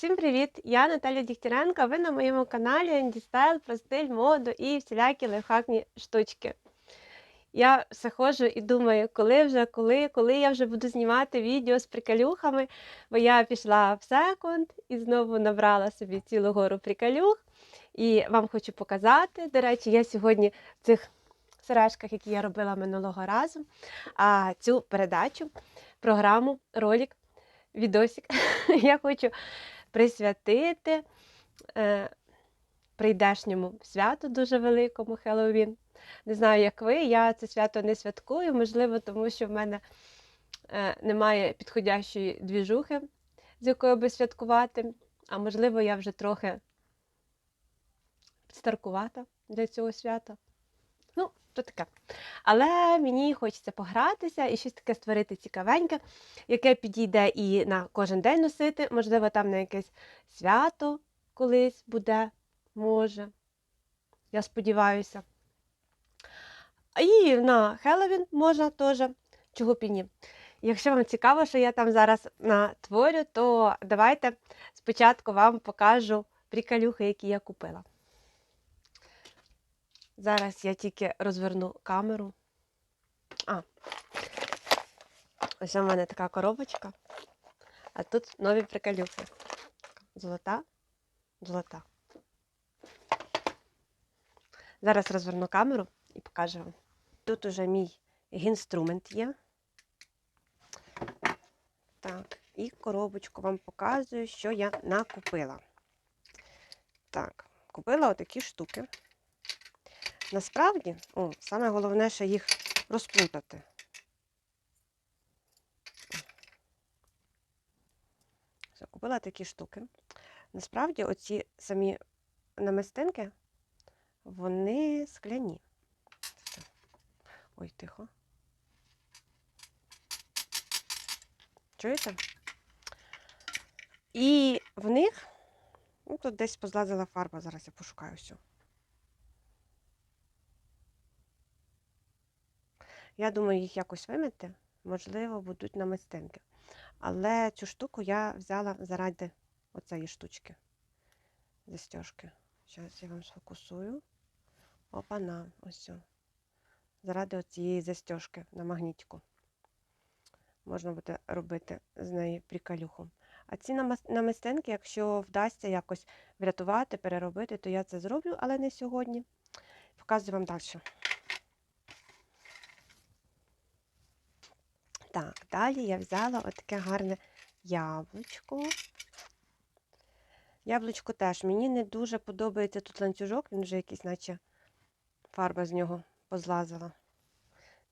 Всім привіт! Я Наталя Дігтяренко. Ви на моєму каналі Style про стиль, моду і всілякі лайфхакні штучки. Я все ходжу і думаю, коли вже, коли, коли я вже буду знімати відео з приколюхами, бо я пішла в секонд і знову набрала собі цілу гору приколюх. І вам хочу показати. До речі, я сьогодні в цих сережках, які я робила минулого разу, а цю передачу, програму, ролик, відосик я хочу присвятити е, прийдешньому святу дуже великому Хеллоуін. Не знаю, як ви, я це свято не святкую, можливо, тому що в мене е, немає підходящої двіжухи, з якою би святкувати, а можливо, я вже трохи старкувата для цього свята. То таке. Але мені хочеться погратися і щось таке створити цікавеньке, яке підійде і на кожен день носити, можливо, там на якесь свято колись буде, може. Я сподіваюся. І на Хеллоуін можна теж, чого б і ні. Якщо вам цікаво, що я там зараз натворю, то давайте спочатку вам покажу приколюхи, які я купила. Зараз я тільки розверну камеру. А, ось у мене така коробочка, а тут нові приколюхи. Золота, золота. Зараз розверну камеру і покажу вам. Тут уже мій інструмент є. Так, і коробочку вам показую, що я накупила. Так, купила отакі штуки. Насправді, о, саме головне, що їх розплутати. Все, купила такі штуки. Насправді, оці самі намистинки, вони скляні. Ой, тихо. Чуєте? І в них, ну, тут десь позлазила фарба, зараз я пошукаю всю. Я думаю, їх якось вимити, можливо, будуть намистинки. Але цю штуку я взяла заради оцеї штучки. Застежки. Зараз я вам сфокусую. Опана, ось. о. Заради оцієї застежки на магнітику. Можна буде робити з неї приколюху. А ці намистинки, якщо вдасться якось врятувати, переробити, то я це зроблю, але не сьогодні. Показую вам далі. Так, далі я взяла отаке гарне яблучко. Яблучко теж мені не дуже подобається тут ланцюжок, він вже якийсь, наче фарба з нього позлазила.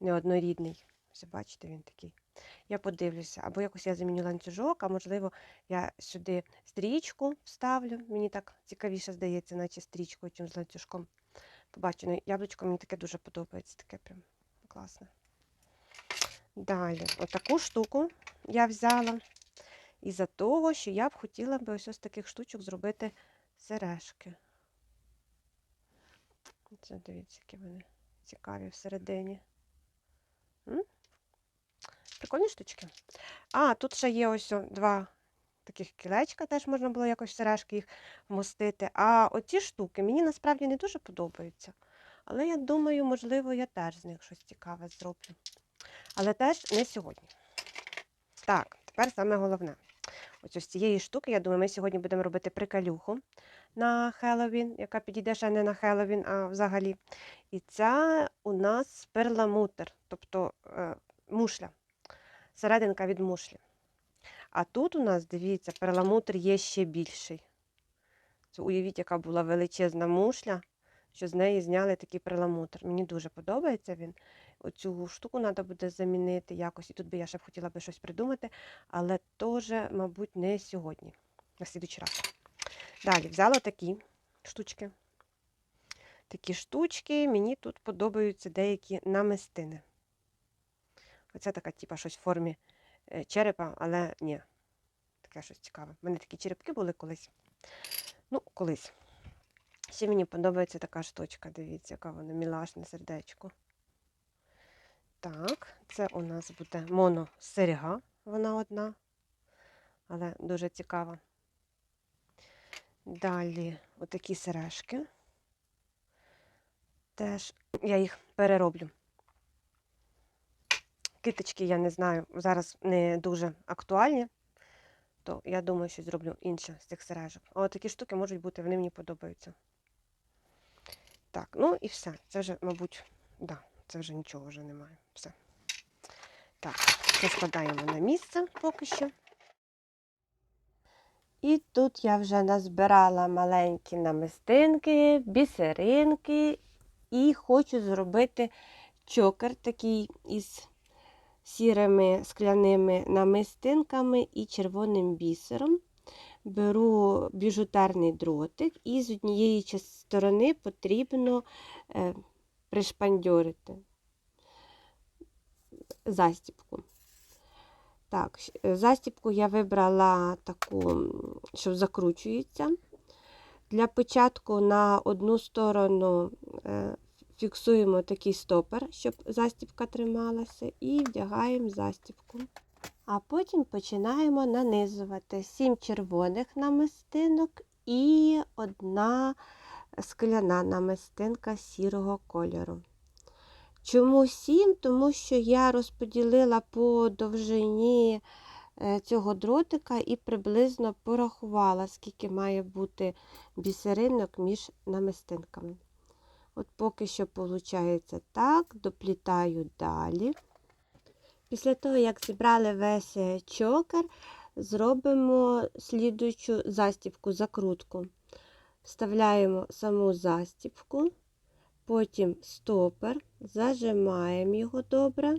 Неоднорідний. Ось бачите, він такий. Я подивлюся, або якось я заміню ланцюжок, а можливо, я сюди стрічку вставлю. Мені так цікавіше здається, наче стрічкою, чим з ланцюжком. Побачу, ну, яблучко мені таке дуже подобається, таке прям класне. Далі, отаку штуку я взяла. Із-за того, що я б хотіла би ось з таких штучок зробити сережки. Це дивіться, які вони цікаві всередині. М? Прикольні штучки. А, тут ще є ось два таких кілечка, теж можна було якось сережки їх вмостити. А оці штуки мені насправді не дуже подобаються. Але я думаю, можливо, я теж з них щось цікаве зроблю. Але теж не сьогодні. Так, тепер саме головне. Ось з цієї штуки, я думаю, ми сьогодні будемо робити приколюху на Хеллоуін, яка підійде ще не на Хеллоуін, а взагалі. І це у нас перламутр, тобто е, мушля, серединка від мушлі. А тут у нас, дивіться, перламутр є ще більший. Це уявіть, яка була величезна мушля, що з неї зняли такий перламутр. Мені дуже подобається він. Оцю штуку треба буде замінити якось. І тут би я ще б хотіла би щось придумати, але теж, мабуть, не сьогодні, на слідучий раз. Далі взяла такі штучки. Такі штучки, мені тут подобаються деякі намистини. Оце така, типа, щось в формі е, черепа, але ні. Таке щось цікаве. У мене такі черепки були колись. Ну, колись. Ще мені подобається така штучка, дивіться, яка вона мілашне сердечко. Так, це у нас буде моносеріга, вона одна, але дуже цікава. Далі отакі сережки. Теж я їх перероблю. Киточки, я не знаю, зараз не дуже актуальні, то я думаю, що зроблю інше з цих сережок. Але такі штуки можуть бути, вони мені подобаються. Так, ну і все. Це вже, мабуть, да, це вже нічого вже немає. Все. Так, це складаємо на місце поки що. І тут я вже назбирала маленькі намистинки, бісеринки і хочу зробити чокер такий із сірими скляними намистинками і червоним бісером. Беру біжутерний дротик, і з однієї сторони потрібно е, пришпандьорити застіпку. Так, е, застіпку я вибрала таку, що закручується. Для початку на одну сторону е, фіксуємо такий стопер, щоб застіпка трималася, і вдягаємо застіпку. А потім починаємо нанизувати 7 червоних намистинок і одна скляна намистинка сірого кольору. Чому 7? Тому що я розподілила по довжині е, цього дротика і приблизно порахувала, скільки має бути бісеринок між намистинками. От поки що виходить так, доплітаю далі. Після того, як зібрали весь е, чокер, зробимо слідуючу застібку, закрутку. Вставляємо саму застібку, потім стопер, зажимаємо його добре,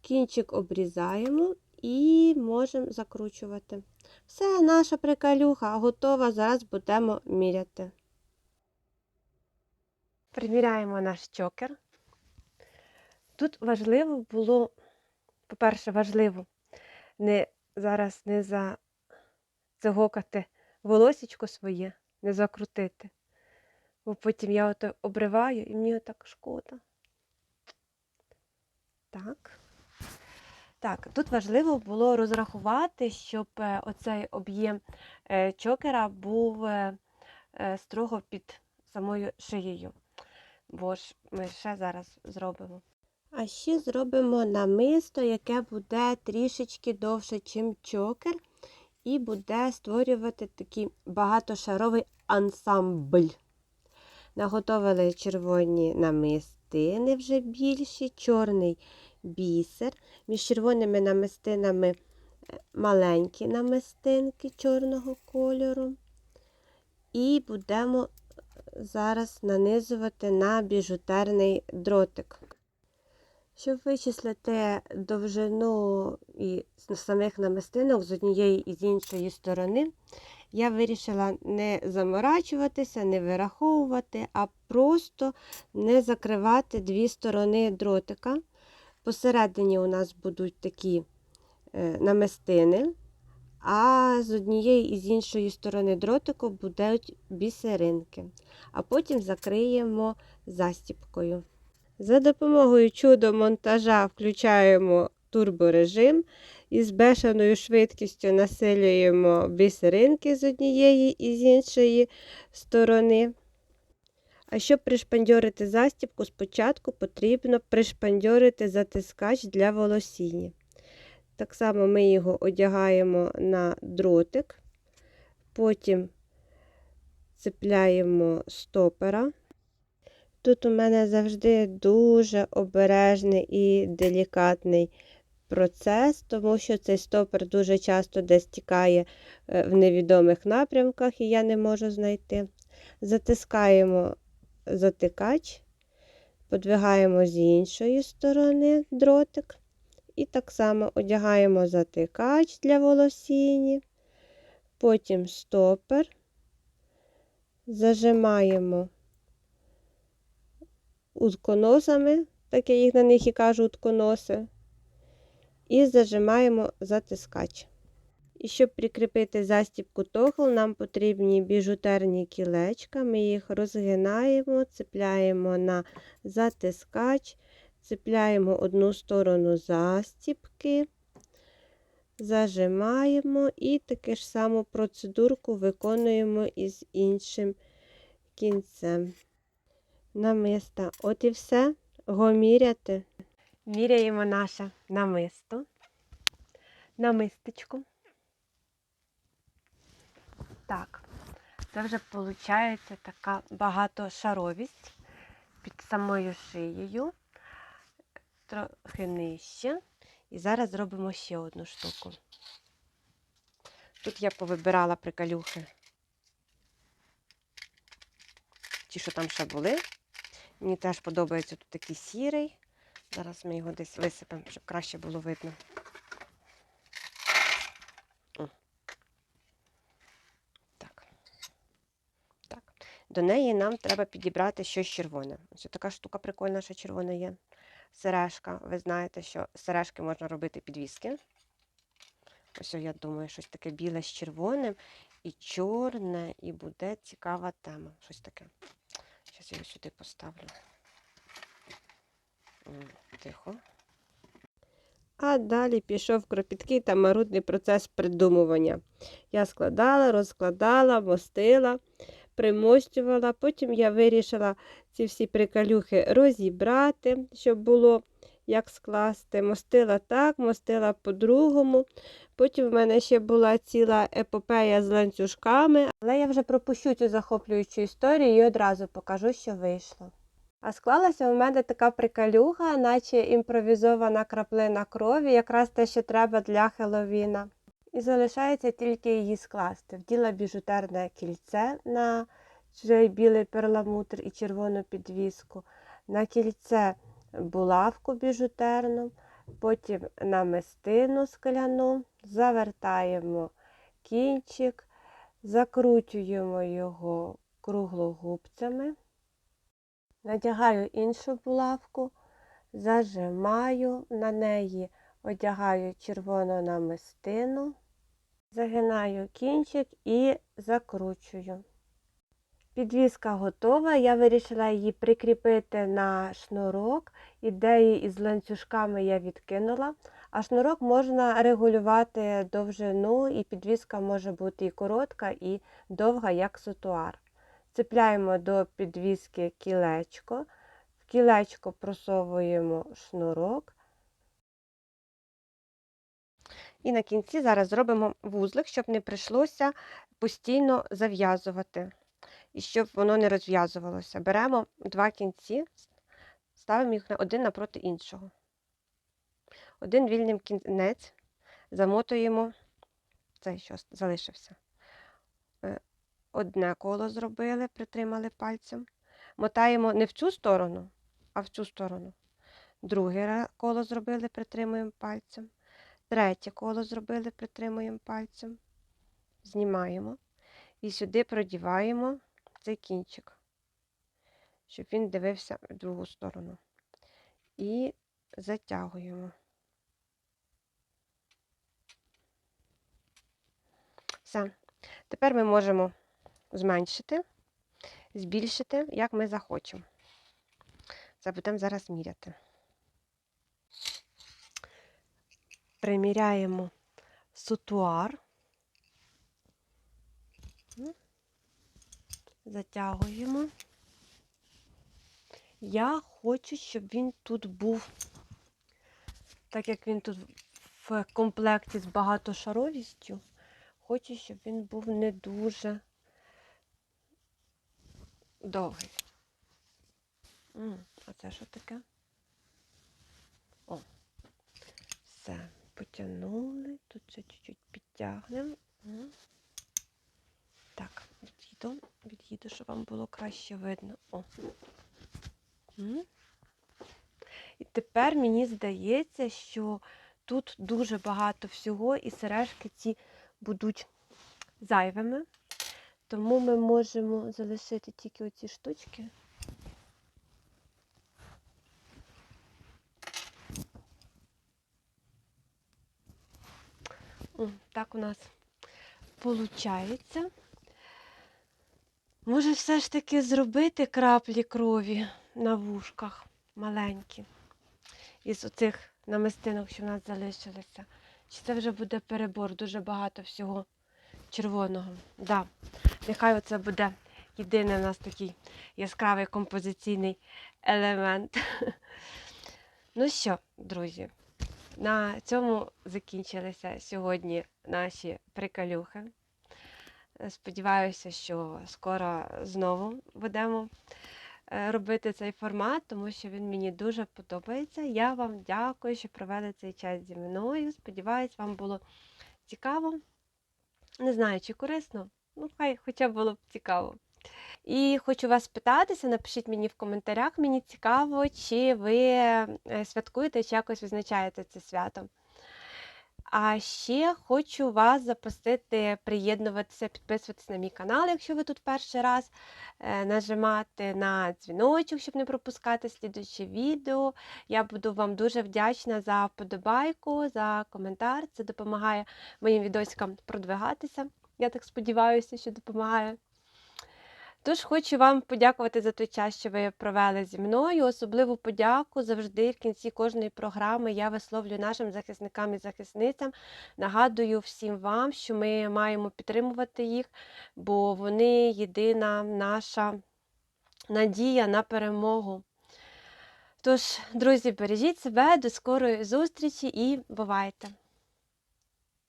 кінчик обрізаємо і можемо закручувати. Все, наша приколюха готова, зараз будемо міряти. Приміряємо наш чокер. Тут важливо було, по-перше, важливо не зараз не загокати волосічко своє, не закрутити. Бо потім я ото обриваю і мені так шкода. Так. Так, тут важливо було розрахувати, щоб е, оцей об'єм е, чокера був е, строго під самою шиєю. Бо ж ми ще зараз зробимо. А ще зробимо намисто, яке буде трішечки довше, ніж чокер, і буде створювати такий багатошаровий ансамбль. Наготовили червоні намистини вже більші, чорний бісер. Між червоними намистинами е, маленькі намистинки чорного кольору. І будемо зараз нанизувати на біжутерний дротик. Щоб вичислити довжину і самих намистинок з однієї і з іншої сторони, я вирішила не заморачуватися, не вираховувати, а просто не закривати дві сторони дротика. Посередині у нас будуть такі е, намистини, а з однієї і з іншої сторони дротику будуть бісеринки. А потім закриємо застіпкою. За допомогою чудо-монтажа включаємо турборежим і з бешеною швидкістю насилюємо бісеринки з однієї і з іншої сторони. А щоб пришпандьорити застібку, спочатку потрібно пришпандьорити затискач для волосіння. Так само ми його одягаємо на дротик, потім цепляємо стопера. Тут у мене завжди дуже обережний і делікатний процес, тому що цей стопер дуже часто десь тікає е, в невідомих напрямках, і я не можу знайти. Затискаємо затикач, подвигаємо з іншої сторони дротик. І так само одягаємо затикач для волосіні, потім стопер, зажимаємо утконосами, так я їх на них і кажу утконоси, і зажимаємо затискач. І щоб прикріпити застібку тогл, нам потрібні біжутерні кілечка. Ми їх розгинаємо, цепляємо на затискач, цепляємо одну сторону застібки, зажимаємо і таку ж саму процедурку виконуємо із іншим кінцем. Намиста. От і все. Го міряти. Міряємо наше намисто. Намистечко. Так, це вже виходить така багатошаровість під самою шиєю, трохи нижче. І зараз зробимо ще одну штуку. Тут я повибирала приколюхи. Ті, що там ще були. Мені теж подобається тут такий сірий. Зараз ми його десь висипемо, щоб краще було видно. Так. Так. До неї нам треба підібрати щось червоне. Ось така штука прикольна, що червона є. Сережка. Ви знаєте, що сережки можна робити підвіски. Ось я думаю, щось таке біле з червоним і чорне, і буде цікава тема. Щось таке. Зараз я його сюди поставлю. Тихо. А далі пішов кропіткий та марудний процес придумування. Я складала, розкладала, мостила, примостювала. Потім я вирішила ці всі приколюхи розібрати, щоб було як скласти. Мостила так, мостила по-другому. Потім в мене ще була ціла епопея з ланцюжками, але я вже пропущу цю захоплюючу історію і одразу покажу, що вийшло. А склалася у мене така приколюха, наче імпровізована краплина крові, якраз те, що треба для Хеловіна. І залишається тільки її скласти. Вділа біжутерне кільце на цей білий перламутр і червону підвіску, на кільце булавку біжутерну, потім намистину скляну, завертаємо кінчик, закручуємо його круглогубцями. Надягаю іншу булавку, зажимаю, на неї одягаю червону намистину, загинаю кінчик і закручую. Підвіска готова, я вирішила її прикріпити на шнурок. Ідеї із ланцюжками я відкинула, а шнурок можна регулювати довжину, і підвіска може бути і коротка, і довга, як сутуар. Цепляємо до підвіски кілечко, в кілечко просовуємо шнурок. І на кінці зараз зробимо вузлик, щоб не прийшлося постійно зав'язувати. І щоб воно не розв'язувалося. Беремо два кінці, ставимо їх один напроти іншого. Один вільним кінець замотуємо цей, що залишився. Одне коло зробили, притримали пальцем. Мотаємо не в цю сторону, а в цю сторону. Друге коло зробили, притримуємо пальцем. Третє коло зробили, притримуємо пальцем. Знімаємо. І сюди продіваємо цей кінчик, щоб він дивився в другу сторону. І затягуємо. Все. Тепер ми можемо зменшити, збільшити, як ми захочемо. Це будемо зараз міряти. Приміряємо сутуар. Затягуємо. Я хочу, щоб він тут був, так як він тут в комплекті з багатошаровістю, хочу, щоб він був не дуже довгий. А це що таке? О, все, потягнули. Тут ще чуть-чуть підтягнемо. Так, від'їду, від'їду, щоб вам було краще видно. О. І тепер мені здається, що тут дуже багато всього, і сережки ці будуть зайвими. Тому ми можемо залишити тільки оці штучки. Так у нас виходить. Може, все ж таки зробити краплі крові на вушках маленькі. Із оцих намистинок, що в нас залишилися, Чи це вже буде перебор, дуже багато всього червоного. Да. Нехай оце буде єдиний у нас такий яскравий композиційний елемент. Ну що, друзі, на цьому закінчилися сьогодні наші приколюхи. Е, Сподіваюся, що скоро знову будемо е, робити цей формат, тому що він мені дуже подобається. Я вам дякую, що провели цей час зі мною. Сподіваюсь, вам було цікаво. Не знаю, чи корисно, ну хай хоча б було б цікаво. І хочу вас питатися, напишіть мені в коментарях, мені цікаво, чи ви е, святкуєте, чи якось відзначаєте це свято. А ще хочу вас запросити приєднуватися, підписуватися на мій канал, якщо ви тут перший раз, е, нажимати на дзвіночок, щоб не пропускати слідуючі відео. Я буду вам дуже вдячна за вподобайку, за коментар. Це допомагає моїм відосикам продвигатися. Я так сподіваюся, що допомагає. Тож хочу вам подякувати за той час, що ви провели зі мною. Особливу подяку завжди в кінці кожної програми я висловлюю нашим захисникам і захисницям. Нагадую всім вам, що ми маємо підтримувати їх, бо вони єдина наша надія на перемогу. Тож, друзі, бережіть себе, до скорої зустрічі і бувайте!